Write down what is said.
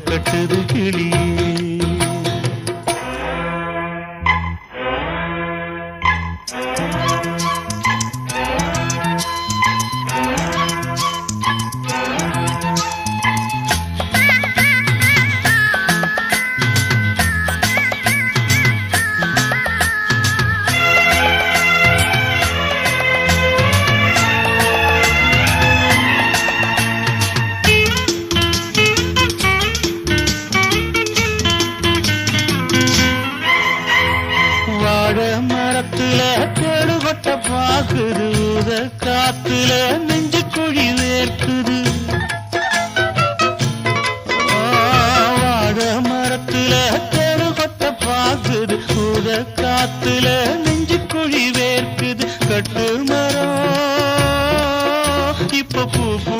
கட்டுது கிளியே கட்ட பாக்குது உதர் காத்துல நெஞ்சு குழி வேர்க்குது வாழ மரத்துல தெரு கொட்ட பாக்குது உதர் காத்துல நெஞ்சு குழி வேர்க்குது. கட்டு மரம் இப்ப பூ பூ